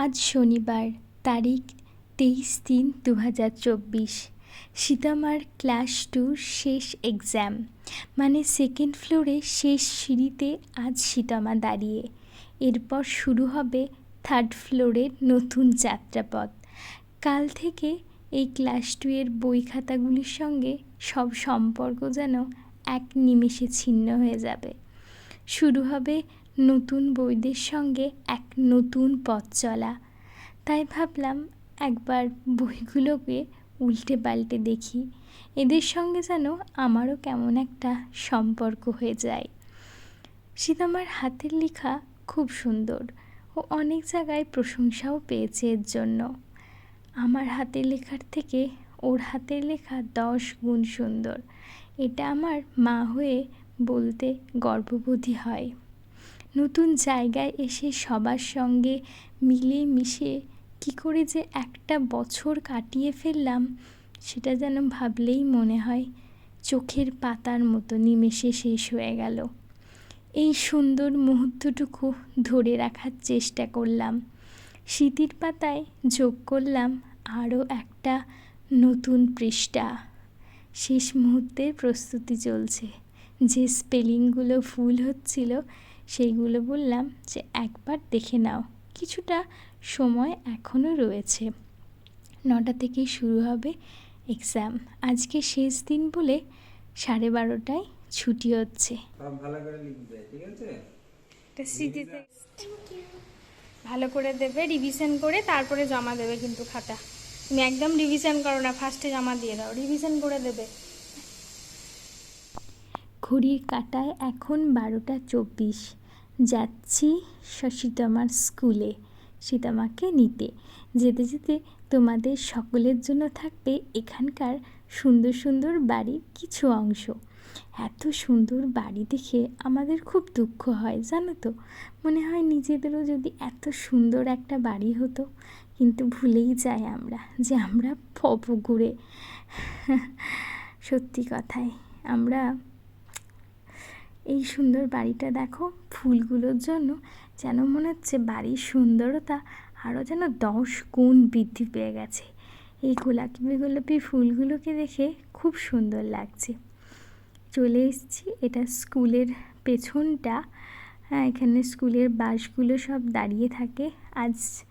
আজ শনিবার, তারিখ তেইশ তিন দু হাজার চব্বিশ। সীতামার ক্লাস টুর শেষ এক্সাম মানে সেকেন্ড ফ্লোরে শেষ সিঁড়িতে আজ সীতামা দাঁড়িয়ে। এরপর শুরু হবে থার্ড ফ্লোরের নতুন যাত্রাপথ। কাল থেকে এই ক্লাস টু এর বই খাতাগুলির সঙ্গে সব সম্পর্ক যেন এক নিমেষে ছিন্ন হয়ে যাবে। শুরু হবে নতুন বইদের সঙ্গে এক নতুন পথ চলা। তাই ভাবলাম একবার বইগুলোকে উল্টে পাল্টে দেখি। এদের সঙ্গে যেন আমারও কেমন একটা সম্পর্ক হয়ে যায়। সীতামার হাতের লেখা খুব সুন্দর ও অনেক জায়গায় প্রশংসাও পেয়েছে এর জন্য। আমার হাতের লেখার থেকে ওর হাতের লেখা দশ গুণ সুন্দর। এটা আমার মা হয়ে বলতে গর্ববোধই হয়। নতুন জায়গায় এসে সবার সঙ্গে মিলে মিশে কী করে যে একটা বছর কাটিয়ে ফেললাম, সেটা যেন ভাবলেই মনে হয় চোখের পাতার মতো নিমেষে শেষ হয়ে গেল। এই সুন্দর মুহূর্তটুকু ধরে রাখার চেষ্টা করলাম। স্মৃতির পাতায় যোগ করলাম আরও একটা নতুন পৃষ্ঠা। শেষ মুহূর্তের প্রস্তুতি চলছে। যে স্পেলিংগুলো ভুল হচ্ছিল সেইগুলো বললাম যে একবার দেখে নাও। কিছুটা সময় এখনও রয়েছে। নটা থেকেই শুরু হবে এক্সাম আজকে শেষ দিন বলে সাড়ে বারোটায় ছুটি হচ্ছে। ভালো করে লিখবে ঠিক আছে? একটা স্মৃতিতে ভালো করে দেবে রিভিশন করে তারপরে জমা দেবে কিন্তু খাতা। তুমি একদম রিভিশন করো না ফার্স্টে জমা দিয়ে দাও রিভিশন করে দেবে। ঘড়ির কাঁটায় এখন বারোটা চব্বিশ। যাচ্ছি সীতামার স্কুলে। সীতামাকে নিতে। যেতে যেতে তোমাদের সকলের জন্য থাকবে এখানকার সুন্দর সুন্দর বাড়ির কিছু অংশ। এত সুন্দর বাড়ি দেখে আমাদের খুব দুঃখ হয়, জানো তো? মনে হয় নিজেদেরও যদি এত সুন্দর একটা বাড়ি হতো, কিন্তু ভুলেই যাই আমরা যে আমরা পুকুরে সত্যি কথাই, আমরা এই সুন্দর বাড়িটা দেখো, ফুলগুলোর জন্য যেন মনে হচ্ছে বাড়ির সুন্দরতা আরও যেন দশ গুণ বৃদ্ধি পেয়ে গেছে। এই গোলাপি গোলাপি ফুলগুলোকে দেখে খুব সুন্দর লাগছে। চলে এসেছি, এটা স্কুলের পেছনটা। হ্যাঁ এখানে স্কুলের বাসগুলো সব দাঁড়িয়ে থাকে। আজ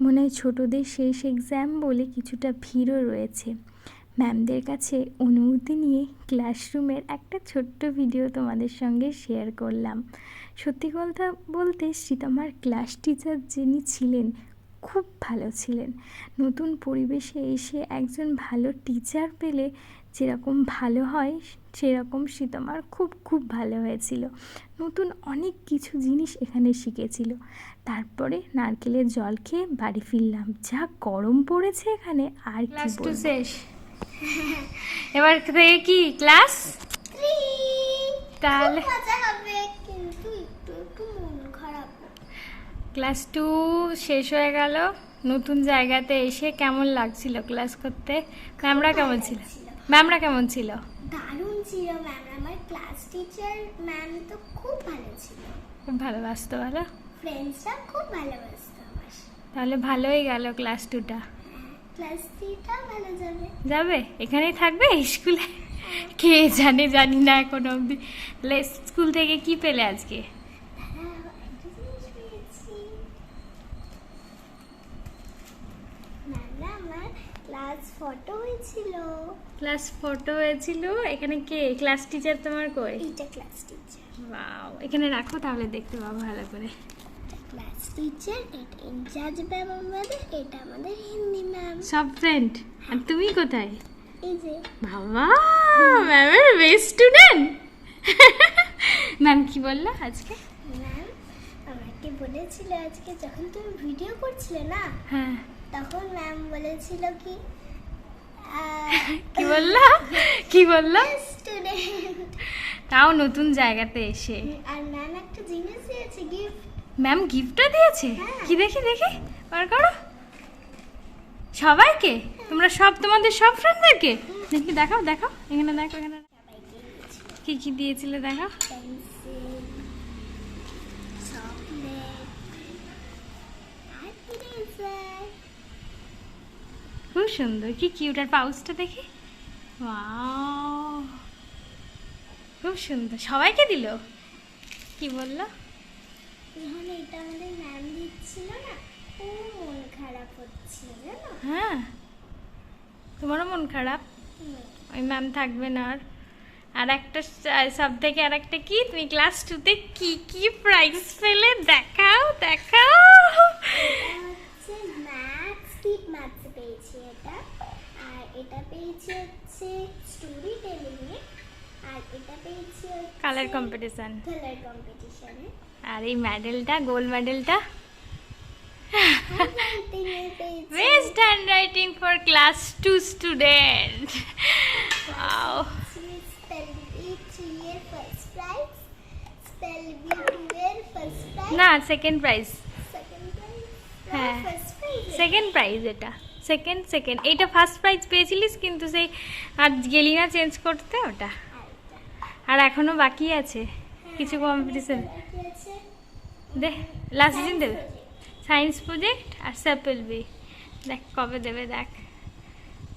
মনে হয় ছোটোদের শেষ এক্সাম বলে কিছুটা ভিড়ও রয়েছে। ম্যামদের কাছে অনুমতি নিয়ে ক্লাসরুমের একটা ছোট্ট ভিডিও তোমাদের সঙ্গে শেয়ার করলাম। সত্যি কথা বলতে সীতামার ক্লাস টিচার যিনি ছিলেন খুব ভালো ছিলেন। নতুন পরিবেশে এসে একজন ভালো টিচার পেলে যেরকম ভালো হয় সেরকম সীতামার খুব খুব ভালো হয়েছিল। নতুন অনেক কিছু জিনিস এখানে শিখেছিল। তারপরে নারকেলের জল খেয়ে বাড়ি ফিরলাম। যা গরম পড়েছে এখানে আর কি। শেষ। এবার থেকে কি ক্লাস? তাহলে ক্লাস টু শেষ হয়ে গেল। নতুন জায়গাতে এসে কেমন লাগছিল ক্লাস করতে? ম্যামরা কেমন ছিল? ম্যামরা কেমন ছিল? দারুণ ছিল ম্যাম। আমার ক্লাস টিচার ম্যাম তো খুব ভালো ছিল। খুব ভালোবাসতো ভালো? ফ্রেন্ডসরা খুব ভালোবাসতো আমার। তাহলে ভালোই গেল ক্লাস টুটা। ক্লাস থ্রিটাও ভালো যাবে। যাবে? এখানেই থাকবে? স্কুলে? কে জানে জানি না এখনও অবধি। স্কুল থেকে কি পেলে আজকে? ক্লাস ফটো হয়েছিল। ক্লাস ফটো হয়েছিল? এখানে কে? ক্লাস টিচার তোমার কই? এইটা ক্লাস টিচার বাও এখানে রাখো তাহলে দেখতে পাবো ভালো করে। ক্লাস টিচার এটা ইনচার্জ ম্যাম আমাদের এটা আমাদের হিন্দি ম্যাম সব ফ্রেন্ড আর তুমি কোথায়? এই যে। বাবা ম্যামের বেস্ট স্টুডেন্ট ম্যাম কি বলল আজকে? ম্যাম আমাকে বলেছিল আজকে যখন তুমি ভিডিও করছিলে না হ্যাঁ। তখন ম্যাম বলেছিল কি কি বলল? কি বলল? স্টুডেন্ট তাও নতুন জায়গাতে এসে। আর ম্যাম একটা জিনিস দিয়েছে গিফট ম্যাম গিফটও দিয়েছে? হ্যাঁ। কি দেখি দেখি? বার করো। সবাইকে? তোমরা সব তোমাদের সব ফ্রেন্ডদেরকে দেখি দেখাও দেখাও। এখানে দেখো এখানে কি কি দিয়েছিল দেখাও। খুব সুন্দর। কি কিউট আর পাউচটা দেখি! খুব সুন্দর। সবাইকে দিল? কি বলল? এখন এটা আমাদের ম্যাম দিচ্ছিল না? ও মন খারাপ হচ্ছিল জানো? হ্যাঁ। তোমারও মন খারাপ? ওই ম্যাম থাকবে না আর। আর একটা সব থেকে আর একটা কি? তুমি ক্লাস টুতে কি কি প্রাইজ পেলে? দেখাও দেখাও এটা হচ্ছে ম্যাথস স্পিড ম্যাথস পেয়েছি এটা আর এটা পেয়েছি হচ্ছে স্টোরি টেলিং এ আর এটা পেয়েছি কালার কম্পিটিশন কালার কম্পিটিশনে আর এই মেডেলটা gold মেডেলটা best handwriting for class two student prize না সেকেন্ড প্রাইজ হ্যাঁ। সেকেন্ড প্রাইজ এটা। সেকেন্ড সেকেন্ড এইটা ফার্স্ট প্রাইজ পেয়েছিলিস কিন্তু সেই আর গেলি না চেঞ্জ করতে ওটা? আর এখনও বাকি আছে। কিছু কম্পিটিশন দে লাস্ট দিন দেবে। সায়েন্স প্রজেক্ট আর স্যাপেল বি দেখ, কবে দেবে, দেখ।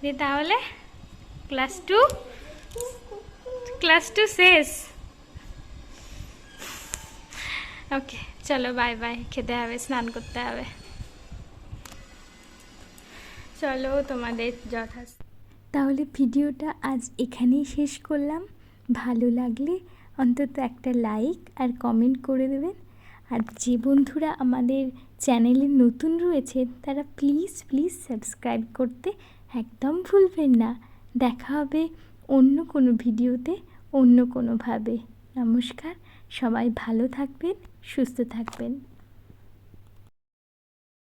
দিয়ে তাহলে ক্লাস টু ক্লাস টু শেষ। ওকে চলো বাই বাই খেতে হবে, স্নান করতে হবে। চলো, তোমাদের যথা তাহলে ভিডিওটা আজ এখানেই শেষ করলাম। ভালো লাগলে অন্তত একটা লাইক আর কমেন্ট করে দেবেন। আর যে বন্ধুরা আমাদের চ্যানেলে নতুন রয়েছে, তারা প্লিজ প্লিজ সাবস্ক্রাইব করতে একদম ভুলবেন না। দেখা হবে অন্য কোনো ভিডিওতে অন্য কোনোভাবে। নমস্কার, সবাই ভালো থাকবেন, সুস্থ থাকবেন।